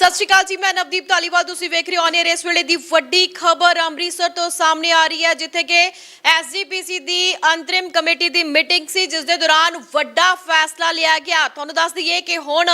ਸਤਿ ਸ਼੍ਰੀ ਅਕਾਲ ਜੀ, ਮੈਂ ਨਵਦੀਪ ਧਾਲੀਵਾਲ, ਤੁਸੀਂ ਵੇਖ ਰਹੇ ਹੋ ਔਨ ਇਸ ਵੇਲੇ ਦੀ ਵੱਡੀ ਖਬਰ। ਅੰਮ੍ਰਿਤਸਰ ਤੋਂ ਸਾਹਮਣੇ ਆ ਰਹੀ ਹੈ, ਜਿੱਥੇ ਕਿ ਐਸਜੀਪੀਸੀ ਦੀ ਅੰਤਰਿਮ ਕਮੇਟੀ ਦੀ ਮੀਟਿੰਗ ਸੀ, ਜਿਸ ਦੇ ਦੌਰਾਨ ਵੱਡਾ ਫੈਸਲਾ ਲਿਆ ਗਿਆ। ਤੁਹਾਨੂੰ ਦੱਸ ਦਈਏ ਕਿ ਹੁਣ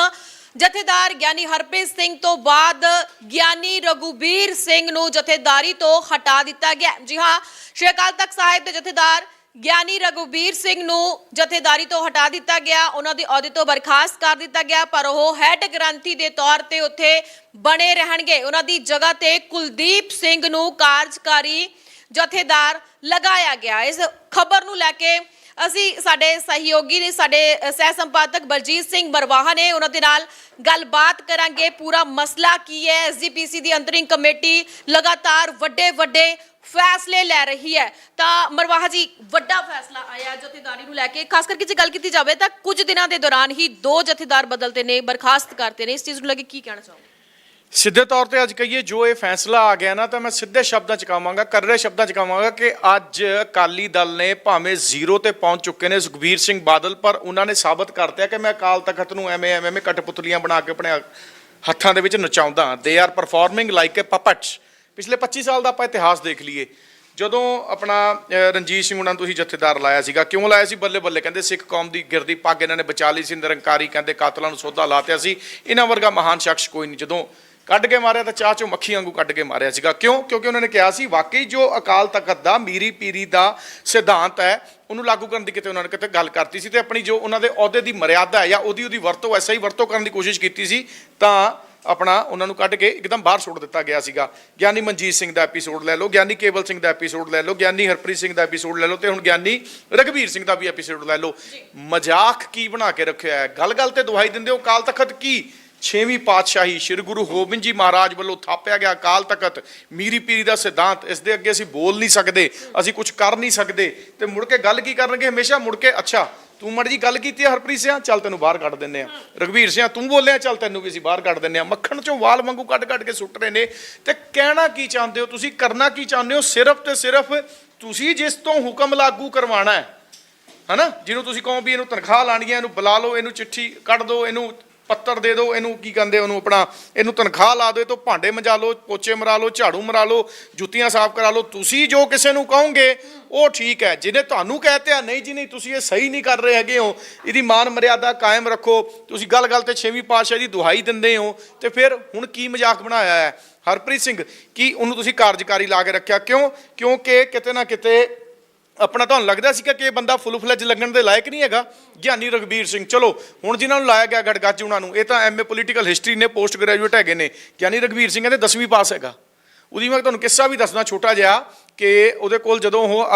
ਜਥੇਦਾਰ ਗਿਆਨੀ ਹਰਪ੍ਰੀਤ ਸਿੰਘ ਤੋਂ ਬਾਅਦ ਗਿਆਨੀ ਰਘੁਬੀਰ ਸਿੰਘ ਨੂੰ ਜਥੇਦਾਰੀ ਤੋਂ ਹਟਾ ਦਿੱਤਾ ਗਿਆ। ਜੀ ਹਾਂ, ਸ਼੍ਰੀ ਅਕਾਲ ਤਖਤ ਸਾਹਿਬ ਦੇ ਜਥੇਦਾਰ ਗਿਆਨੀ ਰਘੁਬੀਰ ਸਿੰਘ ਨੂੰ ਜਥੇਦਾਰੀ ਤੋਂ ਹਟਾ ਦਿੱਤਾ ਗਿਆ, ਉਹਨਾਂ ਦੀ ਅਹੁਦੇ ਤੋਂ ਬਰਖਾਸਤ ਕਰ ਦਿੱਤਾ ਗਿਆ, ਪਰ ਉਹ ਹੈੱਡ ਗ੍ਰੰਥੀ ਦੇ ਤੌਰ ਤੇ ਉੱਥੇ ਬਣੇ ਰਹਿਣਗੇ। ਉਹਨਾਂ ਦੀ ਜਗ੍ਹਾ ਤੇ ਕੁਲਦੀਪ ਸਿੰਘ ਨੂੰ ਕਾਰਜਕਾਰੀ ਜਥੇਦਾਰ ਲਗਾਇਆ ਗਿਆ। ਇਸ ਖਬਰ ਨੂੰ ਲੈ ਕੇ ਅਸੀਂ ਸਾਡੇ ਸਹਿਯੋਗੀ ਨੇ, ਸਾਡੇ ਸਹਿ ਸੰਪਾਦਕ ਬਲਜੀਤ ਸਿੰਘ ਬਰਵਾਹਾ ਨੇ ਉਹਨਾਂ ਦੇ ਨਾਲ ਗੱਲਬਾਤ ਕਰਾਂਗੇ। ਪੂਰਾ ਮਸਲਾ ਕੀ ਹੈ? ਐਸਜੀਪੀਸੀ ਦੀ ਅੰਤਰਿੰਗ ਕਮੇਟੀ ਲਗਾਤਾਰ ਵੱਡੇ ਵੱਡੇ ਫੈਸਲੇ ਲੈ ਰਹੀ ਹੈ। ਤਾਂ ਮਰਵਾਹਾ ਜੀ, ਵੱਡਾ ਫੈਸਲਾ ਆਇਆ ਜਥੇਦਾਰੀ ਨੂੰ ਲੈ ਕੇ। ਖਾਸ ਕਰਕੇ ਜੇ ਗੱਲ ਕੀਤੀ ਜਾਵੇ ਤਾਂ ਕੁਝ ਦਿਨਾਂ ਦੇ ਦੌਰਾਨ ਹੀ ਦੋ ਜਥੇਦਾਰ ਬਦਲਤੇ ਨੇ, ਬਰਖਾਸਤ ਕਰਤੇ ਨੇ। ਇਸ ਚੀਜ਼ ਨੂੰ ਲੈ ਕੇ ਕੀ ਕਹਿਣਾ ਚਾਹੋਗੇ? ਸਿੱਧੇ ਤੌਰ ਤੇ ਅੱਜ ਕਹੀਏ, ਜੋ ਇਹ ਫੈਸਲਾ ਆ ਗਿਆ ਨਾ, ਤਾਂ ਮੈਂ ਸਿੱਧੇ ਸ਼ਬਦਾਂ ਚ ਕਹਾਂਗਾ, ਕਰਰੇ ਸ਼ਬਦਾਂ ਚ ਕਹਾਂਗਾ ਕਿ ਅੱਜ ਅਕਾਲੀ ਦਲ ਨੇ ਭਾਵੇਂ ਜ਼ੀਰੋ ਤੇ ਪਹੁੰਚ ਚੁੱਕੇ ਨੇ ਸੁਖਬੀਰ ਸਿੰਘ ਬਾਦਲ, ਪਰ ਉਹਨਾਂ ਨੇ ਸਾਬਤ ਕਰਤਿਆ ਕਿ ਮੈਂ ਅਕਾਲ ਤਖਤ ਨੂੰ ਐਵੇਂ ਐਵੇਂ ਐਵੇਂ ਕਠਪੁਤਲੀਆਂ ਬਣਾ ਕੇ ਆਪਣੇ ਹੱਥਾਂ ਦੇ ਵਿੱਚ ਨਚਾਉਂਦਾ। They are performing like a puppets ਪਿਛਲੇ 25 ਸਾਲ ਦਾ ਆਪਾਂ ਇਤਿਹਾਸ ਦੇਖ ਲਈਏ। ਜਦੋਂ ਆਪਣਾ ਰਣਜੀਤ ਸਿੰਘ ਉਹਨਾਂ ਨੂੰ ਤੁਸੀਂ ਜਥੇਦਾਰ ਲਾਇਆ ਸੀਗਾ, ਕਿਉਂ ਲਾਇਆ ਸੀ? ਬੱਲੇ ਬੱਲੇ ਕਹਿੰਦੇ ਸਿੱਖ ਕੌਮ ਦੀ ਗਿਰਦੀ ਪੱਗ ਇਹਨਾਂ ਨੇ ਬਚਾ ਲਈ ਸੀ, ਨਿਰੰਕਾਰੀ ਕਹਿੰਦੇ ਕਾਤਲਾਂ ਨੂੰ ਸੋਧਾ ਲਾਤਿਆ ਸੀ। ਇਹਨਾਂ ਵਰਗਾ ਮਹਾਨ ਸ਼ਖਸ ਕੋਈ ਨਹੀਂ। ਜਦੋਂ ਕੱਢ ਕੇ ਮਾਰਿਆ ਤਾਂ ਚਾਹ ਚੋਂ ਮੱਖੀ ਵਾਂਗੂ ਕੱਢ ਕੇ ਮਾਰਿਆ ਸੀਗਾ। ਕਿਉਂ? ਕਿਉਂਕਿ ਉਹਨਾਂ ਨੇ ਕਿਹਾ ਸੀ, ਵਾਕਈ ਜੋ ਅਕਾਲ ਤਖਤ ਦਾ, ਮੀਰੀ ਪੀਰੀ ਦਾ ਸਿਧਾਂਤ ਹੈ, ਉਹਨੂੰ ਲਾਗੂ ਕਰਨ ਦੀ ਕਿਤੇ ਉਹਨਾਂ ਨੇ ਕਿਤੇ ਗੱਲ ਕਰਤੀ ਸੀ ਤੇ ਆਪਣੀ ਜੋ ਉਹਨਾਂ ਦੇ ਅਹੁਦੇ ਦੀ ਮਰਿਆਦਾ ਹੈ ਜਾਂ ਉਹਦੀ ਉਹਦੀ ਵਰਤੋਂ, ਐਸਾ ਹੀ ਵਰਤੋਂ ਕਰਨ ਦੀ ਕੋਸ਼ਿਸ਼ ਕੀਤੀ ਸੀ, ਤਾਂ ਆਪਣਾ ਉਹਨਾਂ ਨੂੰ ਕੱਢ ਕੇ ਇੱਕਦਮ ਬਾਹਰ ਸੁੱਟ ਦਿੱਤਾ ਗਿਆ ਸੀਗਾ। ਗਿਆਨੀ ਮਨਜੀਤ ਸਿੰਘ ਦਾ ਐਪੀਸੋਡ ਲੈ ਲਓ ਗਿਆਨੀ ਕੇਵਲ ਸਿੰਘ ਦਾ ਐਪੀਸੋਡ ਲੈ ਲਓ ਗਿਆਨੀ ਹਰਪ੍ਰੀਤ ਸਿੰਘ ਦਾ ਐਪੀਸੋਡ ਲੈ ਲਓ ਤੇ ਹੁਣ ਗਿਆਨੀ ਰਘਬੀਰ ਸਿੰਘ ਦਾ ਵੀ ਐਪੀਸੋਡ ਲੈ ਲਓ। ਮਜ਼ਾਕ ਕੀ ਬਣਾ ਕੇ ਰੱਖਿਆ ਹੈ? ਗੱਲ-ਗੱਲ ਤੇ ਦੁਹਾਈ ਦਿੰਦੇ ਹੋ ਕਾਲ ਤਖਤ ਕੀ? ਛੇਵੀਂ ਪਾਤਸ਼ਾਹੀ ਸ੍ਰੀ ਗੁਰੂ ਗੋਬਿੰਦ ਜੀ ਮਹਾਰਾਜ ਵੱਲੋਂ ਥਾਪਿਆ ਗਿਆ ਅਕਾਲ ਤਖਤ। ਮੀਰੀ ਪੀਰੀ ਦਾ ਸਿਧਾਂਤ ਇਸ ਦੇ ਅੱਗੇ ਅਸੀਂ ਬੋਲ ਨਹੀਂ ਸਕਦੇ ਅਸੀਂ ਕੁਝ ਕਰ ਨਹੀਂ ਸਕਦੇ। ਤੇ ਮੁੜ ਕੇ ਗੱਲ ਕੀ ਕਰਨਗੇ? ਹਮੇਸ਼ਾ ਮੁੜ ਕੇ ਅੱਛਾ ਤੂੰ ਮੜ ਜੀ ਗੱਲ ਕੀਤੀ ਹੈ ਹਰਪ੍ਰੀਤ ਸਿੰਘ ਚੱਲ ਤੈਨੂੰ ਬਾਹਰ ਕੱਢ ਦਿੰਨੇ ਆ। ਰਘਵੀਰ ਸਿੰਘ ਤੂੰ ਬੋਲਿਆ, ਚੱਲ ਤੈਨੂੰ ਵੀ ਅਸੀਂ ਬਾਹਰ ਕੱਢ ਦਿੰਨੇ ਆ। ਮੱਖਣ ਚੋਂ ਵਾਲ ਵਾਂਗੂ ਕੱਢ ਕੱਢ ਕੇ ਸੁੱਟ ਰਹੇ ਨੇ। ਤੇ ਕਹਿਣਾ ਕੀ ਚਾਹੁੰਦੇ ਹੋ? ਤੁਸੀਂ ਕਰਨਾ ਕੀ ਚਾਹੁੰਦੇ ਹੋ? ਸਿਰਫ ਤੇ ਸਿਰਫ ਤੁਸੀਂ ਜਿਸ ਤੋਂ ਹੁਕਮ ਲਾਗੂ ਕਰਵਾਉਣਾ ਹੈ, ਹਨਾ? ਜਿਹਨੂੰ ਤੁਸੀਂ ਕਹੋ ਵੀ ਇਹਨੂੰ ਤਨਖਾਹ ਲਾਣੀ ਹੈ, ਇਹਨੂੰ ਬੁਲਾ ਲਓ, ਇਹਨੂੰ ਚਿੱਠੀ ਕੱਢ ਦਿਓ, ਇਹਨੂੰ ਪੱਤਰ ਦੇ ਦਿਓ, ਇਹਨੂੰ ਕੀ ਕਹਿੰਦੇ ਉਹਨੂੰ ਆਪਣਾ, ਇਹਨੂੰ ਤਨਖਾਹ ਲਾ ਦਿਓ ਤੋਂ ਭਾਂਡੇ ਮਜਾ ਲਓ, ਪੋਚੇ ਮਰਾ ਲਓ, ਝਾੜੂ ਮਰਾ ਲਓ, ਜੁੱਤੀਆਂ ਸਾਫ਼ ਕਰਾ ਲਓ। ਤੁਸੀਂ ਜੋ ਕਿਸੇ ਨੂੰ ਕਹੋਗੇ, ਉਹ ਠੀਕ ਹੈ। ਜਿਹਨੇ ਤੁਹਾਨੂੰ ਕਹਤੇ ਆ, ਨਹੀਂ ਜੀ, ਨਹੀਂ, ਤੁਸੀਂ ਇਹ ਸਹੀ ਨਹੀਂ ਕਰ ਰਹੇ ਹੈਗੇ ਹੋ। ਇਹਦੀ ਮਾਨ ਮਰਿਆਦਾ ਕਾਇਮ ਰੱਖੋ। ਤੁਸੀਂ ਗੱਲ-ਗੱਲ ਤੇ ਛੇਵੀਂ ਪਾਤਸ਼ਾਹ ਦੀ ਦੁਹਾਈ ਦਿੰਦੇ ਹੋ। ਤੇ ਫਿਰ ਹੁਣ ਕੀ ਮਜ਼ਾਕ ਬਣਾਇਆ ਹੈ? ਹਰਪ੍ਰੀਤ ਸਿੰਘ, ਕੀ ਉਹਨੂੰ ਤੁਸੀਂ ਕਾਰਜਕਾਰੀ ਲਾ ਕੇ ਰੱਖਿਆ? ਕਿਉਂ? ਕਿਉਂਕਿ ਕਿਤੇ ਨਾ ਕਿਤੇ ਆਪਣਾ ਤੁਹਾਨੂੰ ਲੱਗਦਾ ਸੀ ਕਿ ਇਹ ਬੰਦਾ ਫੁੱਲ ਫਲੈਜ ਲੱਗਣ ਦੇ ਲਾਇਕ ਨਹੀਂ ਹੈਗਾ? ਗਿਆਨੀ ਰਗਬੀਰ ਸਿੰਘ, ਚਲੋ, ਹੁਣ ਜਿਨ੍ਹਾਂ ਨੂੰ ਲਾਇਆ ਗਿਆ ਗੜਗੱਜ, ਉਹਨਾਂ ਨੂੰ। ਇਹ ਤਾਂ ਐਮਏ ਪੋਲੀਟੀਕਲ ਹਿਸਟਰੀ ਨੇ ਪੋਸਟ ਗ੍ਰੈਜੂਏਟ ਹੈਗੇ ਨੇ। ਗਿਆਨੀ ਰਗਬੀਰ ਸਿੰਘ ਕਹਿੰਦੇ 10ਵੀਂ ਪਾਸ ਹੈਗਾ। ਉਹਦੀ ਮੈਂ ਤੁਹਾਨੂੰ ਕਿੱਸਾ ਵੀ ਦੱਸਣਾ ਛੋਟਾ ਜਿਹਾ। ਕਿ ਉਹਦੇ ਕੋਲ ਜਦੋਂ ਉਹ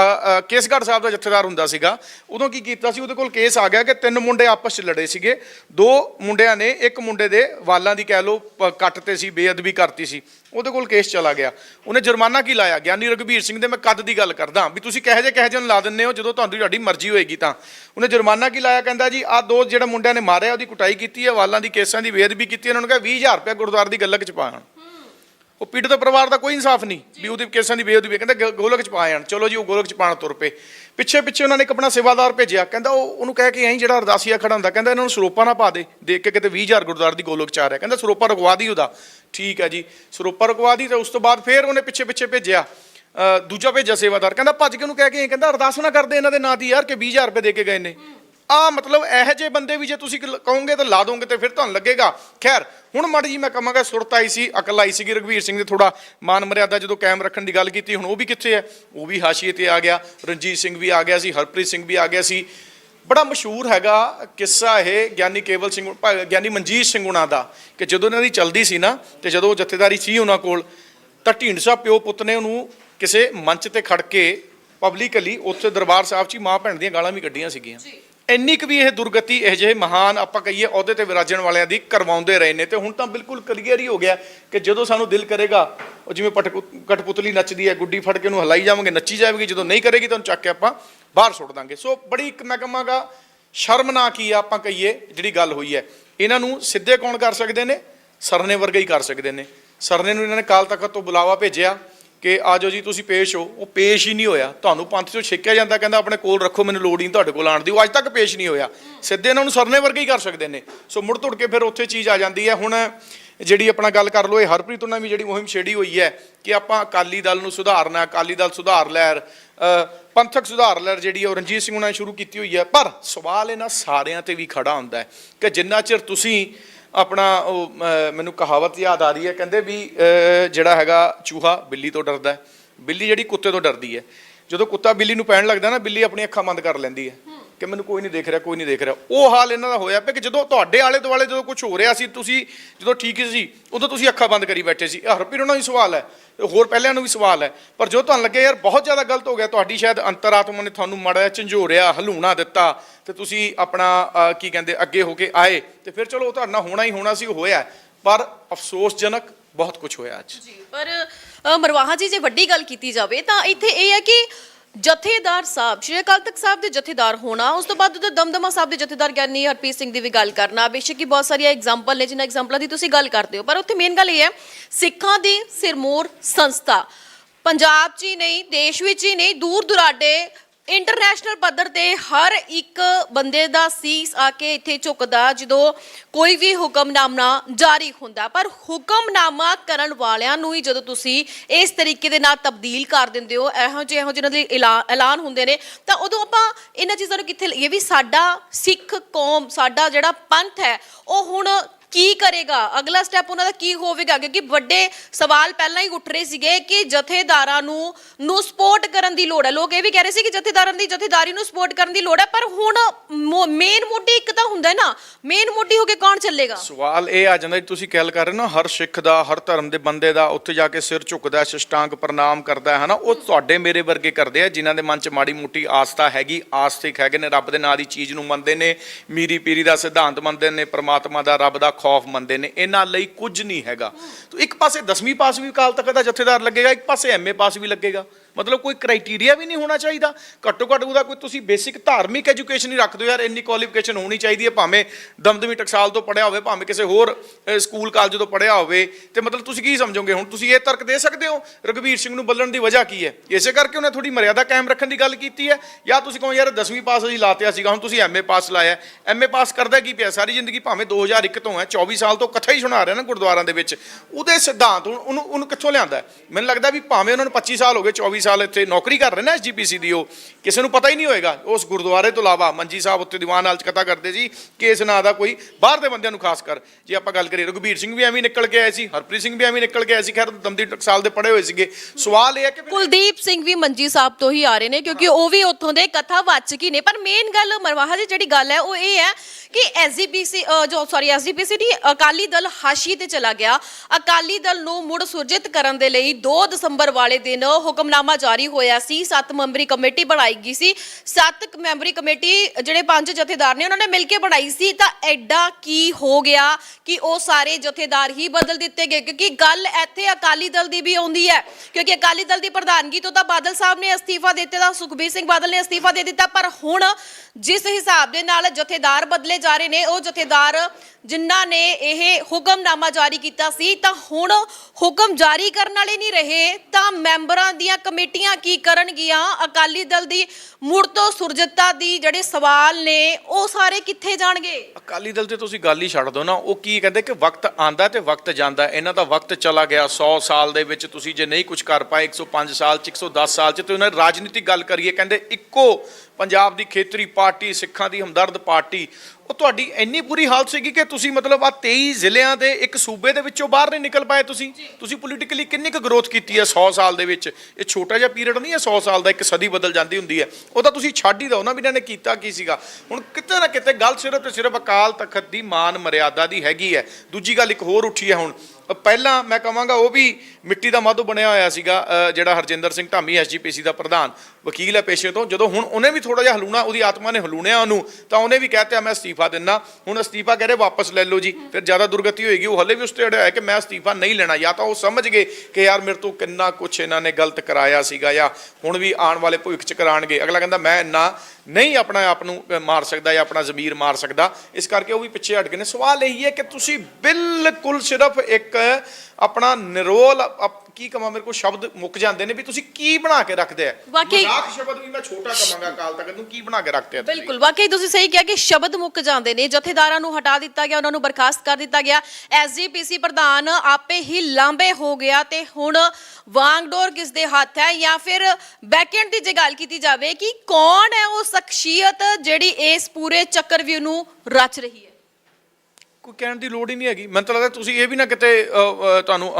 ਕੇਸਗੜ੍ਹ ਸਾਹਿਬ ਦਾ ਜਥੇਦਾਰ ਹੁੰਦਾ ਸੀਗਾ ਉਦੋਂ ਕੀ ਕੀਤਾ ਸੀ? ਉਹਦੇ ਕੋਲ ਕੇਸ ਆ ਗਿਆ ਕਿ ਤਿੰਨ ਮੁੰਡੇ ਆਪਸ 'ਚ ਲੜੇ ਸੀਗੇ। ਦੋ ਮੁੰਡਿਆਂ ਨੇ ਇੱਕ ਮੁੰਡੇ ਦੇ ਵਾਲਾਂ ਦੀ ਕਹਿ ਲਓ ਕੱਟ ਤੇ ਸੀ ਬੇਅਦਬੀ ਕਰਤੀ ਸੀ। ਉਹਦੇ ਕੋਲ ਕੇਸ ਚਲਾ ਗਿਆ। ਉਹਨੇ ਜੁਰਮਾਨਾ ਕੀ ਲਾਇਆ? ਗਿਆਨੀ ਰਘਬੀਰ ਸਿੰਘ ਦੇ ਮੈਂ ਕੱਦ ਦੀ ਗੱਲ ਕਰਦਾ ਵੀ ਤੁਸੀਂ ਕਹੇ ਜੇ ਕਹੇ ਜੇ ਨੂੰ ਲਾ ਦਿੰਦੇ ਹੋ ਜਦੋਂ ਤੁਹਾਨੂੰ ਤੁਹਾਡੀ ਮਰਜ਼ੀ ਹੋਏਗੀ ਤਾਂ। ਉਹਨੇ ਜੁਰਮਾਨਾ ਕੀ ਲਾਇਆ? ਕਹਿੰਦਾ ਜੀ ਆਹ ਦੋ ਜਿਹੜਾ ਮੁੰਡਿਆਂ ਨੇ ਮਾਰਿਆ ਉਹਦੀ ਕੁਟਾਈ ਕੀਤੀ ਹੈ ਵਾਲਾਂ ਦੀ ਕੇਸਾਂ ਦੀ ਬੇਅਦਬੀ ਕੀਤੀ ਹੈ, ਉਹਨਾਂ ਨੂੰ ਕਿਹਾ 20000 ਰੁਪਏ ਗੁਰਦੁਆਰੇ ਦੀ ਗੱਲਕ ਚ ਪਾਣ ਉਹ ਪੀੜਤ ਪਰਿਵਾਰ ਦਾ ਕੋਈ ਇਨਸਾਫ ਨਹੀਂ, ਵੀ ਉਹਦੇ ਕੇਸਾਂ ਦੀ ਬੇਅਦਬੀ ਹੈ। ਕਹਿੰਦਾ ਗੋਲਕ ਚ ਪਾ ਜਾਣ ਚਲੋ ਜੀ, ਉਹ ਗੋਲਕ ਚ ਪਾਣ ਤੁਰ ਪਏ। ਪਿੱਛੇ ਪਿੱਛੇ ਉਹਨਾਂ ਨੇ ਇੱਕ ਆਪਣਾ ਸੇਵਾਦਾਰ ਭੇਜਿਆ। ਕਹਿੰਦਾ ਉਹ, ਉਹਨੂੰ ਕਹਿ ਕੇ ਐਂ ਜਿਹੜਾ ਅਰਦਾਸੀਆ ਖੜਾ ਹੁੰਦਾ, ਕਹਿੰਦਾ ਇਹਨਾਂ ਨੂੰ ਸਰੋਪਾ ਨਾ ਪਾ ਦੇ। ਦੇਖ ਕੇ ਕਿਤੇ 20000 ਗੁਰਦੁਆਰੇ ਦੀ ਗੋਲਕ ਚ ਆ ਰਿਹਾ। ਕਹਿੰਦਾ ਸਰੋਪਾ ਰੁਕਵਾ ਦੀ ਉਹਦਾ। ਠੀਕ ਹੈ ਜੀ। ਸਰੋਪਾ ਰਗਵਾ ਦੀ ਤੇ ਉਸ ਤੋਂ ਬਾਅਦ ਫੇਰ ਉਹਨੇ ਪਿੱਛੇ ਪਿੱਛੇ ਭੇਜਿਆ। ਦੂਜਾ ਭੇਜਿਆ ਸੇਵਾਦਾਰ। ਕਹਿੰਦਾ ਭੱਜ ਕੇ ਉਹਨੂੰ ਕਹਿ ਕੇ ਐਂ ਕਹਿੰਦਾ ਅਰਦਾਸ ਨਾ ਕਰਦੇ ਇਹਨਾਂ ਦੇ ਨਾਂ ਦੀ ਯਾਰ, ਕਿ 20000 ਰੁਪਏ ਦੇ ਕੇ ਗਏ ਨੇ। ਆ ਮਤਲਬ ਇਹੋ ਜਿਹੇ ਬੰਦੇ ਵੀ ਜੇ ਤੁਸੀਂ ਕ- ਕਹੋਗੇ ਤਾਂ ਲਾ ਦੋਗੇ ਤੇ ਫਿਰ ਤੁਹਾਨੂੰ ਲੱਗੇਗਾ। ਖੈਰ, ਹੁਣ ਮੜ ਜੀ ਮੈਂ ਕਹਾਂਗਾ ਸੁਰਤ ਆਈ ਸੀ, ਅਕਲ ਆਈ ਸੀਗੀ ਰਘਵੀਰ ਸਿੰਘ ਦੇ ਥੋੜਾ ਮਾਨ ਮਰਿਆਦਾ ਜਦੋਂ ਕਾਇਮ ਰੱਖਣ ਦੀ ਗੱਲ ਕੀਤੀ, ਹੁਣ ਉਹ ਵੀ ਕਿੱਥੇ ਹੈ? ਉਹ ਵੀ ਹਾਸ਼ੀਏ ਤੇ ਆ ਗਿਆ, ਰਣਜੀਤ ਸਿੰਘ ਵੀ ਆ ਗਿਆ ਸੀ, ਹਰਪ੍ਰੀਤ ਸਿੰਘ ਵੀ ਆ ਗਿਆ ਸੀ। ਬੜਾ ਮਸ਼ਹੂਰ ਹੈਗਾ ਕਿੱਸਾ ਇਹ ਗਿਆਨੀ ਕੇਵਲ ਸਿੰਘ, ਭਾ- ਗਿਆਨੀ ਮਨਜੀਤ ਸਿੰਘ ਉਹਨਾਂ ਦਾ, ਕਿ ਜਦੋਂ ਇਹਨਾਂ ਦੀ ਚਲਦੀ ਸੀ ਨਾ, ਤੇ ਜਦੋਂ ਉਹ ਜਥੇਦਾਰੀ ਸੀ ਉਹਨਾਂ ਕੋਲ, ਤਾਂ ਢੀਂਡਸਾ ਪਿਓ ਪੁੱਤ ਨੇ ਉਹਨੂੰ ਕਿਸੇ ਮੰਚ ਤੇ ਖੜ ਕੇ ਪਬਲਿਕਲੀ ਉੱਥੇ ਦਰਬਾਰ ਸਾਹਿਬ 'ਚ ਹੀ ਮਾਂ ਭੈਣ ਦੀਆਂ ਗਾਲਾਂ ਵੀ ਕੱਢੀਆਂ ਸੀਗੀਆਂ। ਇੰਨੀ ਕੁ ਵੀ ਇਹ ਦੁਰਗਤੀ, ਇਹ ਜਿਹੇ ਮਹਾਨ ਆਪਾਂ ਕਹੀਏ ਅਹੁਦੇ ਤੇ ਵਿਰਾਜਣ ਵਾਲਿਆਂ ਦੀ ਕਰਵਾਉਂਦੇ ਰਹੇ ਨੇ। ਤੇ ਹੁਣ ਤਾਂ ਬਿਲਕੁਲ ਕਲੀਅਰ ਹੀ ਹੋ ਗਿਆ ਕਿ ਜਦੋਂ ਸਾਨੂੰ ਦਿਲ ਕਰੇਗਾ, ਉਹ ਜਿਵੇਂ ਪਟਕੁ- ਕਠਪੁਤਲੀ ਨੱਚਦੀ ਹੈ, ਗੁੱਡੀ ਫੜ ਕੇ ਉਹਨੂੰ ਹਲਾਈ ਜਾਵਾਂਗੇ, ਨੱਚੀ ਜਾਵੇਗੀ, ਜਦੋਂ ਨਹੀਂ ਕਰੇਗੀ ਤਾਂ ਉਹਨੂੰ ਚੱਕ ਕੇ ਆਪਾਂ ਬਾਹਰ ਸੁੱਟ ਦਾਂਗੇ। ਸੋ ਬੜੀ ਇੱਕ ਮੈਂ ਕਹਾਂਗਾ, ਸ਼ਰਮਨਾਕ ਹੀ ਆ ਆਪਾਂ ਕਹੀਏ, ਜਿਹੜੀ ਗੱਲ ਹੋਈ ਹੈ। ਇਹਨਾਂ ਨੂੰ ਸਿੱਧੇ ਕੌਣ ਕਰ ਸਕਦੇ ਨੇ? ਸਰਨੇ ਵਰਗੇ ਹੀ ਕਰ ਸਕਦੇ ਨੇ। ਸਰਨੇ ਨੂੰ ਇਹਨਾਂ ਨੇ ਕਾਲ ਤਖਤ ਤੋਂ ਬੁਲਾਵਾ ਭੇਜਿਆ। ਕਿ ਆਜੋ ਜੀ, ਤੁਸੀਂ ਪੇਸ਼ ਹੋ। ਉਹ ਪੇਸ਼ ਹੀ ਨਹੀਂ ਹੋਇਆ। ਤੁਹਾਨੂੰ ਪੰਥ ਚੋਂ ਛੇਕਿਆ ਜਾਂਦਾ, ਕਹਿੰਦਾ ਆਪਣੇ ਕੋਲ ਰੱਖੋ, ਮੈਨੂੰ ਲੋੜ ਨਹੀਂ ਤੁਹਾਡੇ ਕੋਲ ਆਉਣ ਦੀ। ਉਹ ਅੱਜ ਤੱਕ ਪੇਸ਼ ਨਹੀਂ ਹੋਇਆ। ਸਿੱਧੇ ਇਹਨਾਂ ਨੂੰ ਸਰਨੇ ਵਰਗੇ ਹੀ ਕਰ ਸਕਦੇ ਨੇ। ਸੋ ਮੁੜ ਤੁੜ ਕੇ ਫਿਰ ਉੱਥੇ ਚੀਜ਼ ਆ ਜਾਂਦੀ ਹੈ। ਹੁਣ ਜਿਹੜੀ ਆਪਣਾ ਗੱਲ ਕਰ ਲਓ, ਇਹ ਹਰਪ੍ਰੀਤ ਉਹਨਾਂ ਵੀ ਜਿਹੜੀ ਮੁਹਿੰਮ ਛੇੜੀ ਹੋਈ ਹੈ ਕਿ ਆਪਾਂ ਅਕਾਲੀ ਦਲ ਨੂੰ ਸੁਧਾਰਨਾ, ਅਕਾਲੀ ਦਲ ਸੁਧਾਰ ਲਹਿਰ ਪੰਥਕ ਸੁਧਾਰ ਲਹਿਰ ਜਿਹੜੀ ਹੈ ਉਹ ਰਣਜੀਤ ਸਿੰਘ ਉਹਨਾਂ ਨੇ ਸ਼ੁਰੂ ਕੀਤੀ ਹੋਈ ਹੈ। ਪਰ ਸਵਾਲ ਇਹਨਾਂ ਸਾਰਿਆਂ ਤੇ ਵੀ ਖੜਾ ਹੁੰਦਾ ਹੈ ਕਿ ਜਿੰਨਾ ਚਿਰ ਤੁਸੀਂ ਆਪਣਾ ਉਹ ਮੈਨੂੰ ਕਹਾਵਤ ਯਾਦ ਆ ਰਹੀ ਹੈ। ਕਹਿੰਦੇ ਵੀ ਜਿਹੜਾ ਹੈਗਾ ਚੂਹਾ ਬਿੱਲੀ ਤੋਂ ਡਰਦਾ ਹੈ। ਬਿੱਲੀ ਜਿਹੜੀ ਕੁੱਤੇ ਤੋਂ ਡਰਦੀ ਹੈ। ਜਦੋਂ ਕੁੱਤਾ ਬਿੱਲੀ ਨੂੰ ਪੈਣ ਲੱਗਦਾ ਨਾ, ਬਿੱਲੀ ਆਪਣੀ ਅੱਖਾਂ ਬੰਦ ਕਰ ਲੈਂਦੀ ਹੈ। ਕਿ ਮੈਨੂੰ ਕੋਈ ਨਹੀਂ ਦੇਖ ਰਿਹਾ, ਕੋਈ ਨਹੀਂ ਦੇਖ ਰਿਹਾ। ਉਹ ਹਾਲ ਇਹਨਾਂ ਦਾ ਹੋਇਆ ਪਿਆ ਕਿ ਜਦੋਂ ਤੁਹਾਡੇ ਆਲੇ ਦੁਆਲੇ ਜਦੋਂ ਕੁਝ ਹੋ ਰਿਹਾ ਸੀ, ਤੁਸੀਂ ਜਦੋਂ ਠੀਕ ਸੀ, ਉਦੋਂ ਤੁਸੀਂ ਅੱਖਾਂ ਬੰਦ ਕਰੀ ਬੈਠੇ ਸੀ। ਇਹ ਹਰਪੀਰ ਉਹਨਾਂ ਵੀ ਸਵਾਲ ਹੈ ਹੋਰ ਪਹਿਲਿਆਂ ਨੂੰ ਵੀ ਸਵਾਲ ਹੈ। ਪਰ ਜੋ ਤੁਹਾਨੂੰ ਲੱਗੇ ਯਾਰ, ਬਹੁਤ ਜ਼ਿਆਦਾ ਗਲਤ ਹੋ ਗਿਆ। ਤੁਹਾਡੀ ਸ਼ਾਇਦ ਅੰਤਰਾਤਮਾ ਨੇ ਤੁਹਾਨੂੰ ਮਾੜਾ ਜਿਹਾ ਝੰਜੋਰਿਆ, ਹਲੂਣਾ ਦਿੱਤਾ ਤੇ ਤੁਸੀਂ ਆਪਣਾ ਕੀ ਕਹਿੰਦੇ, ਅੱਗੇ ਹੋ ਕੇ ਆਏ ਤੇ ਫਿਰ ਚਲੋ ਉਹ ਤੁਹਾਡੇ ਨਾਲ ਹੋਣਾ ਹੀ ਹੋਣਾ ਸੀ, ਉਹ ਹੋਇਆ ਪਰ ਅਫਸੋਸਜਨਕ ਬਹੁਤ ਕੁਝ ਹੋਇਆ ਅੱਜ। ਜੀ, ਪਰ ਮਰਵਾਹਾ ਜੀ, ਜੇ ਵੱਡੀ ਗੱਲ ਕੀਤੀ ਜਾਵੇ ਤਾਂ ਇੱਥੇ ਇਹ ਹੈ ਕਿ ਜਥੇਦਾਰ ਸਾਹਿਬ, ਸ਼੍ਰੀ ਅਕਾਲ ਤਖਤ ਸਾਹਿਬ ਦੇ ਜਥੇਦਾਰ ਹੋਣਾ, ਉਸ ਤੋਂ ਬਾਅਦ ਉਹਦੇ ਦਮਦਮਾ ਸਾਹਿਬ ਦੇ ਜਥੇਦਾਰ ਗਿਆਨੀ ਹਰਪ੍ਰੀਤ ਸਿੰਘ ਦੀ ਵੀ ਗੱਲ ਕਰਨਾ। ਬੇਸ਼ੱਕ ਹੀ ਬਹੁਤ ਸਾਰੀਆਂ ਐਗਜ਼ਾਮਪਲ ਨੇ, ਜਿਨ੍ਹਾਂ ਐਗਜ਼ਾਮਪਲਾਂ ਦੀ ਤੁਸੀਂ ਗੱਲ ਕਰਦੇ ਹੋ। ਪਰ ਉੱਥੇ ਮੇਨ ਗੱਲ ਇਹ ਹੈ, ਸਿੱਖਾਂ ਦੀ ਸਿਰਮੌਰ ਸੰਸਥਾ। ਪੰਜਾਬ 'ਚ ਹੀ ਨਹੀਂ, ਦੇਸ਼ ਵਿੱਚ ਹੀ ਨਹੀਂ ਦੂਰ ਦੁਰਾਡੇ ਇੰਟਰਨੈਸ਼ਨਲ ਪੱਧਰ ਤੇ ਹਰ ਇੱਕ ਬੰਦੇ ਦਾ ਸੀਸ ਆ ਕੇ ਇੱਥੇ ਝੁਕਦਾ ਜਦੋਂ ਕੋਈ ਵੀ ਹੁਕਮਨਾਮਾ ਜਾਰੀ ਹੁੰਦਾ। ਪਰ ਹੁਕਮਨਾਮਾ ਕਰਨ ਵਾਲਿਆਂ ਨੂੰ ਹੀ ਜਦੋਂ ਤੁਸੀਂ ਇਸ ਤਰੀਕੇ ਦੇ ਨਾਲ ਤਬਦੀਲ ਕਰ ਦਿੰਦੇ ਹੋ, ਇਹੋ ਜਿਹੇ ਇਹੋ ਜਿਹੇ ਦੇ ਐਲਾ- ਐਲਾਨ ਹੁੰਦੇ ਨੇ, ਤਾਂ ਉਦੋਂ ਆਪਾਂ ਇਹਨਾਂ ਚੀਜ਼ਾਂ ਨੂੰ ਕਿੱਥੇ ਇਹ ਵੀ ਸਾਡਾ ਸਿੱਖ ਕੌਮ, ਸਾਡਾ ਜਿਹੜਾ ਪੰਥ ਹੈ, ਉਹ ਹੁਣ ਕੀ ਕਰੇਗਾ? ਅਗਲਾ ਸਟੈਪ ਉਹਨਾਂ ਦਾ ਕੀ ਹੋਵੇਗਾ? ਕਿਉਂਕਿ ਵੱਡੇ ਸਵਾਲ ਪਹਿਲਾਂ ਹੀ ਉੱਠ ਰਹੇ ਸੀਗੇ ਕਿ ਜਥੇਦਾਰਾਂ ਨੂੰ ਨੂੰ ਸਪੋਰਟ ਕਰਨ ਦੀ ਲੋੜ ਹੈ। ਲੋਕ ਇਹ ਵੀ ਕਹਿ ਰਹੇ ਸੀ ਕਿ ਜਥੇਦਾਰਾਂ ਦੀ ਜਥੇਦਾਰੀ ਨੂੰ ਸਪੋਰਟ ਕਰਨ ਦੀ ਲੋੜ ਹੈ, ਪਰ ਹੁਣ ਮੇਨ ਮੋਢੀ ਇੱਕ ਤਾਂ ਹੁੰਦਾ ਹੈ ਨਾ ਮੇਨ ਮੋਢੀ ਹੋ ਕੇ ਕੌਣ ਚੱਲੇਗਾ? ਸਵਾਲ ਇਹ ਆ ਜਾਂਦਾ ਤੁਸੀਂ ਗੱਲ ਕਰ ਰਹੇ ਨਾ, ਹਰ ਸਿੱਖ ਦਾ, ਹਰ ਧਰਮ ਦੇ ਬੰਦੇ ਦਾ ਉੱਥੇ ਜਾ ਕੇ ਸਿਰ ਝੁਕਦਾ ਸ਼ਿਸ਼ਟਾਂਗ ਪ੍ਰਣਾਮ ਕਰਦਾ ਹੈ, ਹਨਾ? ਉਹ ਤੁਹਾਡੇ ਮੇਰੇ ਵਰਗੇ ਕਰਦੇ ਆ, ਜਿਨ੍ਹਾਂ ਦੇ ਮਨ 'ਚ ਮਾੜੀ ਮੋਟੀ ਆਸਥਾ ਹੈਗੀ ਆਸਤਿਕ ਹੈਗੇ ਨੇ, ਰੱਬ ਦੇ ਨਾਂ ਦੀ ਚੀਜ਼ ਨੂੰ ਮੰਨਦੇ ਨੇ, ਮੀਰੀ ਪੀਰੀ ਦਾ ਸਿਧਾਂਤ ਮੰਨਦੇ ਨੇ, ਪ੍ਰਮਾਤਮਾ ਦਾ, ਰੱਬ ਦਾ ਖੌਫ ਮੰਨਦੇ ਨੇ, ਇਹਨਾਂ ਲਈ ਕੁਝ ਨਹੀਂ ਹੈਗਾ। ਤੋ ਇੱਕ ਪਾਸੇ 10ਵੀਂ ਪਾਸ ਵੀ ਅਕਾਲ ਤਖਤ ਦਾ ਜਥੇਦਾਰ ਲੱਗੇਗਾ, ਇੱਕ ਪਾਸੇ ਐਮਏ ਪਾਸ ਵੀ ਲੱਗੇਗਾ। ਮਤਲਬ ਕੋਈ ਕ੍ਰਾਈਟੇਰੀਆ ਵੀ ਨਹੀਂ ਹੋਣਾ ਚਾਹੀਦਾ। ਘੱਟੋ ਘੱਟ ਉਹਦਾ ਕੋਈ ਤੁਸੀਂ ਬੇਸਿਕ ਧਾਰਮਿਕ ਐਜੂਕੇਸ਼ਨ ਹੀ ਰੱਖ ਦਿਓ ਯਾਰ, ਇੰਨੀ ਕੁਆਲੀਫਿਕੇਸ਼ਨ ਹੋਣੀ ਚਾਹੀਦੀ ਹੈ, ਭਾਵੇਂ ਦਮਦਮੀ ਟਕਸਾਲ ਤੋਂ ਪੜਿਆ ਹੋਵੇ, ਭਾਵੇਂ ਕਿਸੇ ਹੋਰ ਸਕੂਲ ਕਾਲਜ ਤੋਂ ਪੜਿਆ ਹੋਵੇ। ਤੇ ਮਤਲਬ ਤੁਸੀਂ ਕੀ ਸਮਝੋਗੇ ਹੁਣ? ਤੁਸੀਂ ਇਹ ਤਰਕ ਦੇ ਸਕਦੇ ਹੋ? ਰਘਵੀਰ ਸਿੰਘ ਨੂੰ ਬੱਲਣ ਦੀ ਵਜ੍ਹਾ ਕੀ ਹੈ? ਇਸੇ ਕਰਕੇ ਉਹਨੇ ਥੋੜੀ ਮਰਿਆਦਾ ਕਾਇਮ ਰੱਖਣ ਦੀ ਗੱਲ ਕੀਤੀ ਹੈ। ਜਾਂ ਤੁਸੀਂ ਕਹੋ ਯਾਰ 10ਵੀਂ ਪਾਸ ਅਸੀਂ ਲਾਤਿਆ ਸੀਗਾ, ਹੁਣ ਤੁਸੀਂ ਐਮਏ ਪਾਸ ਲਾਇਆ। ਐਮਏ ਪਾਸ ਕਰਦਾ ਕੀ ਪਿਆ? ਸਾਰੀ ਜ਼ਿੰਦਗੀ ਭਾਵੇਂ 2001 ਤੋਂ ਹੈ 24 ਸਾਲ ਤੋਂ ਕਥਾ ਹੀ ਸੁਣਾ ਰਿਹਾ ਨਾ ਗੁਰਦੁਆਰਾਂ ਦੇ ਵਿੱਚ। ਉਹਦੇ ਸਿਧਾਂਤ ਉਹਨੂੰ ਉਹਨੂੰ ਕਿੱਥੋਂ ਲਿਆਂਦਾ ਮੈਨੂੰ ਲੱਗਦਾ ਵੀ ਭਾਵੇਂ ਉਹਨਾਂ ਨੂੰ 25 ਸਾਲ ਹੋ ਗਏ 24 ਸਾਲ ਇੱਥੇ ਨੌਕਰੀ ਕਰ ਰਹੇ ਨਾ ਐਸਜੀਪੀਸੀ ਦੀ ਉਹ, ਕਿਸੇ ਨੂੰ ਪਤਾ ਹੀ ਨਹੀਂ ਹੋਏਗਾ। ਉਸ ਗੁਰਦੁਆਰੇ ਤੋਂ ਇਲਾਵਾ ਮੰਜੀ ਸਾਹਿਬ ਉੱਤੇ ਦੀਵਾਨ ਹਾਲ ਚ ਕਥਾ ਕਰਦੇ ਸੀ ਕਿ ਨਾਂ ਦਾ ਕੋਈ, ਬਾਹਰ ਦੇ ਬੰਦਿਆਂ ਨੂੰ ਖਾਸ ਕਰ। ਜੇ ਆਪਾਂ ਗੱਲ ਕਰੀਏ, ਰਘਬੀਰ ਸਿੰਘ ਵੀ ਐਵੇਂ ਨਿਕਲ ਕੇ ਆਏ ਸੀ, ਹਰਪ੍ਰੀਤ ਸਿੰਘ ਵੀ ਐਵੇਂ ਨਿਕਲ ਕੇ ਆਏ ਸੀ, ਖੈਰ ਦਮਦੀ ਟਕਸਾਲ ਦੇ ਪੜੇ ਹੋਏ ਸੀਗੇ। ਸਵਾਲ ਇਹ ਹੈ ਕਿ ਕੁਲਦੀਪ ਸਿੰਘ ਵੀ ਮੰਜੀ ਸਾਹਿਬ ਤੋਂ ਹੀ ਆ ਰਹੇ ਨੇ, ਕਿਉਂਕਿ ਉਹ ਵੀ ਉੱਥੋਂ ਦੇ ਕਥਾ ਵਾਚਕ ਹੀ ਨੇ। ਪਰ ਮੇਨ ਗੱਲ ਮਰਵਾਹਾ ਜੀ, ਜਿਹੜੀ ਗੱਲ ਹੈ, ਉਹ ਇਹ ਹੈ ਕਿ ਐਸਜੀਪੀਸੀ ਜੋ ਸੌਰੀ ਐਸਜੀਪੀਸੀ ਦੀ ਅਕਾਲੀ ਦਲ ਹਾਸ਼ੀ ਤੇ ਚਲਾ ਗਿਆ, ਅਕਾਲੀ ਦਲ ਨੂੰ ਮੁੜ ਸੁਰਜਿਤ ਕਰਨ ਦੇ ਲਈ 2 ਦਸੰਬਰ ਵਾਲੇ ਦਿਨ ਹੁਕਮਨਾਮਾ ਜਾਰੀ ਹੋਇਆ ਸੀ। 7 ਮੈਂਬਰੀ ਕਮੇਟੀ ਬਣਾਈ ਗਈ ਸੀ। 7 ਮੈਂਬਰੀ ਕਮੇਟੀ ਜਿਹੜੇ ਪੰਜ ਜਥੇਦਾਰ ਨੇ, ਉਹਨਾਂ ਨੇ ਮਿਲ ਕੇ ਬਣਾਈ ਸੀ। ਤਾਂ ਐਡਾ ਕੀ ਹੋ ਗਿਆ ਕਿ ਉਹ ਸਾਰੇ ਜਥੇਦਾਰ ਹੀ ਬਦਲ ਦਿੱਤੇ ਗਏ? ਕਿਉਂਕਿ ਗੱਲ ਇੱਥੇ ਅਕਾਲੀ ਦਲ ਦੀ ਵੀ ਆਉਂਦੀ ਹੈ। ਕਿਉਂਕਿ ਅਕਾਲੀ ਦਲ ਦੀ ਪ੍ਰਧਾਨਗੀ ਤੋਂ ਤਾਂ ਬਾਦਲ ਸਾਹਿਬ ਨੇ ਅਸਤੀਫਾ ਦਿੱਤਾ ਤਾਂ ਸੁਖਬੀਰ ਸਿੰਘ ਬਾਦਲ ਨੇ ਅਸਤੀਫਾ ਦੇ ਦਿੱਤਾ। ਪਰ ਹੁਣ ਜਿਸ ਹਿਸਾਬ ਦੇ ਨਾਲ ਜਥੇਦਾਰ ਬਦਲੇ ਜਾ ਰਹੇ ਨੇ, ਉਹ ਜਥੇਦਾਰ ਜਿਨ੍ਹਾਂ ਨੇ ਇਹ ਹੁਕਮਨਾਮਾ ਜਾਰੀ ਕੀਤਾ ਸੀ, ਤਾਂ ਹੁਣ ਹੁਕਮ ਜਾਰੀ ਕਰਨ ਵਾਲੇ ਨਹੀਂ ਰਹੇ, ਤਾਂ ਮੈਂਬਰਾਂ ਦੀਆਂ ਕਮੇਟੀਆਂ ਕੀ ਕਰਨਗੀਆਂ? ਅਕਾਲੀ ਦਲ ਦੀ ਮੁੜ ਤੋਂ ਸੁਰਜਤਾ ਦੀ ਜਿਹੜੇ ਸਵਾਲ ਨੇ, ਉਹ ਸਾਰੇ ਕਿੱਥੇ ਜਾਣਗੇ? ਅਕਾਲੀ ਦਲ ਤੇ ਤੁਸੀਂ ਗੱਲ ਹੀ ਛੱਡ ਦਿਓ ਨਾ, ਉਹ ਕੀ ਕਹਿੰਦੇ ਕਿ ਵਕਤ ਆਂਦਾ ਤੇ ਵਕਤ ਜਾਂਦਾ, ਇਹਨਾਂ ਦਾ ਵਕਤ ਚਲਾ ਗਿਆ 100 ਸਾਲ ਦੇ ਵਿੱਚ, ਤੁਸੀਂ ਜੇ ਨਹੀਂ ਕੁਝ ਕਰ ਪਾਏ 105 ਸਾਲ ਚ 110 ਸਾਲ ਚ, ਤੇ ਉਹਨਾਂ ਰਾਜਨੀਤਿਕ ਗੱਲ ਕਰੀਏ, ਕਹਿੰਦੇ ਇੱਕੋ ਪੰਜਾਬ ਦੀ ਖੇਤਰੀ ਪਾਰਟੀ, ਸਿੱਖਾਂ ਦੀ ਹਮਦਰਦ ਪਾਰਟੀ ਉਹ ਤੁਹਾਡੀ ਇੰਨੀ ਬੁਰੀ ਹਾਲਤ ਸੀਗੀ ਕਿ ਤੁਸੀਂ ਮਤਲਬ ਆ 23 ਜ਼ਿਲ੍ਹਿਆਂ ਦੇ ਇੱਕ ਸੂਬੇ ਦੇ ਵਿੱਚੋਂ ਬਾਹਰ ਨਹੀਂ ਨਿਕਲ ਪਾਏ ਤੁਸੀਂ। ਤੁਸੀਂ ਪੋਲੀਟੀਕਲੀ ਕਿੰਨੀ ਕੁ ਗਰੋਥ ਕੀਤੀ ਹੈ 100 ਸਾਲ ਦੇ ਵਿੱਚ? ਇਹ ਛੋਟਾ ਜਿਹਾ ਪੀਰੀਅਡ ਨਹੀਂ ਹੈ 100 ਸਾਲ ਦਾ ਇੱਕ ਸਦੀ ਬਦਲ ਜਾਂਦੀ ਹੁੰਦੀ ਹੈ। ਉਹ ਤਾਂ ਤੁਸੀਂ ਛੱਡ ਹੀ ਦਿਓ ਨਾ ਵੀ ਇਹਨਾਂ ਨੇ ਕੀਤਾ ਕੀ ਸੀਗਾ? ਹੁਣ ਕਿਤੇ ਨਾ ਕਿਤੇ ਗੱਲ ਸਿਰਫ ਤੇ ਸਿਰਫ ਅਕਾਲ ਤਖਤ ਦੀ ਮਾਨ ਮਰਿਆਦਾ ਦੀ ਹੈਗੀ ਹੈ। ਦੂਜੀ ਗੱਲ ਇੱਕ ਹੋਰ ਉੱਠੀ ਹੈ ਹੁਣ। ਪਹਿਲਾਂ ਮੈਂ ਕਹਾਂਗਾ ਉਹ ਵੀ ਮਿੱਟੀ ਦਾ ਮਾਧੋ ਬਣਿਆ ਹੋਇਆ ਸੀਗਾ ਜਿਹੜਾ ਹਰਜਿੰਦਰ ਸਿੰਘ ਧਾਮੀ ਐਸਜੀਪੀਸੀ ਦਾ ਪ੍ਰਧਾਨ, ਵਕੀਲ ਹੈ ਪੇਸ਼ੇ ਤੋਂ। ਜਦੋਂ ਹੁਣ ਉਹਨੇ ਵੀ ਥੋੜਾ ਜਿਹਾ ਹਲੂਣਾ, ਉਹਦੀ ਆਤਮਾ ਨੇ ਹਲੂਣਿਆ ਉਹਨੂੰ, ਤਾਂ ਉਹਨੇ ਵੀ ਕਹਿਤਾ ਮੈਂ ਅਸਤੀਫਾ ਦਿੰਨਾ। ਹੁਣ ਅਸਤੀਫਾ ਕਹਿ ਰਹੇ, ਵਾਪਸ ਲੈ ਲਓ ਜੀ। ਫਿਰ ਜ਼ਿਆਦਾ ਦੁਰਗਤੀ ਹੋਏਗੀ। ਉਹ ਹਲੇ ਵੀ ਉਸ ਤੇ ਅੜਿਆ ਹੈ ਕਿ ਮੈਂ ਅਸਤੀਫਾ ਨਹੀਂ ਲੈਣਾ। ਜਾਂ ਤਾਂ ਉਹ ਸਮਝ ਗਏ ਕਿ ਯਾਰ ਮੇਰੇ ਤੋਂ ਕਿੰਨਾ ਕੁਛ ਇਹਨਾਂ ਨੇ ਗਲਤ ਕਰਾਇਆ ਸੀਗਾ, ਜਾਂ ਹੁਣ ਵੀ ਆਉਣ ਵਾਲੇ ਭਵਿੱਖ ਚ ਕਰਾਣਗੇ ਅਗਲਾ ਕਹਿੰਦਾ, ਮੈਂ ਇੰਨਾ ਨਹੀਂ ਆਪਣਾ ਆਪ ਨੂੰ ਮਾਰ ਸਕਦਾ ਜਾਂ ਆਪਣਾ ਜ਼ਮੀਰ ਮਾਰ ਸਕਦਾ। ਇਸ ਕਰਕੇ ਉਹ ਵੀ ਪਿੱਛੇ ਹਟ ਗਏ ਨੇ। ਸਵਾਲ ਇਹੀ ਹੈ ਕਿ ਤੁਸੀਂ ਬਿਲਕੁਲ ਸਿਰਫ ਇੱਕ ਆਪਣਾ ਨਿਰੋਲ, ਅਪ- ਕੀ ਕਮਾਂ? ਮੇਰੇ ਕੋਲ ਸ਼ਬਦ ਮੁੱਕ ਜਾਂਦੇ ਨੇ ਵੀ ਤੁਸੀਂ ਕੀ ਬਣਾ ਕੇ ਰੱਖਦੇ ਆ? ਵਾਕਈ- ਮਜ਼ਾਕ ਸ਼ਬਦ ਵੀ ਮੈਂ ਛੋਟਾ ਕਮਾਂਗਾ ਅਕਾਲ ਤਖਤ ਨੂੰ ਕੀ ਬਣਾ ਕੇ ਰੱਖਦੇ ਆ ਤੁਸੀਂ? ਬਿਲਕੁਲ ਵਾਕਈ ਤੁਸੀਂ ਸਹੀ ਕਿਹਾ ਕਿ ਸ਼ਬਦ ਮੁੱਕ ਜਾਂਦੇ ਨੇ ਜਥੇਦਾਰਾਂ ਨੂੰ ਹਟਾ ਦਿੱਤਾ ਗਿਆ ਉਹਨਾਂ ਨੂੰ ਬਰਖਾਸਤ ਕਰ ਦਿੱਤਾ ਗਿਆ। ਐਸਜੀਪੀਸੀ ਪ੍ਰਧਾਨ ਆਪੇ ਹੀ ਲਾਂਬੇ ਹੋ ਗਿਆ ਤੇ ਹੁਣ ਵਾਂਗਡੋਰ ਕਿਸ ਦੇ ਹੱਥ ਹੈ ਜਾਂ ਫਿਰ ਬੈਕਐਂਡ ਦੀ ਜੇ ਗੱਲ ਕੀਤੀ ਜਾਵੇ ਕਿ ਕੌਣ ਹੈ ਉਹ ਸ਼ਖਸੀਅਤ ਜਿਹੜੀ ਇਸ ਪੂਰੇ ਚੱਕਰਵਿਊ ਨੂੰ ਰਚ ਰਹੀ ਹੈ? ਕੋਈ ਕਹਿਣ ਦੀ ਲੋੜ ਹੀ ਨਹੀਂ ਹੈਗੀ। ਮੈਨੂੰ ਤਾਂ ਲੱਗਦਾ ਤੁਸੀਂ ਇਹ ਵੀ ਨਾ ਕਿਤੇ ਅ, ਅ, ਤੁਹਾਨੂੰ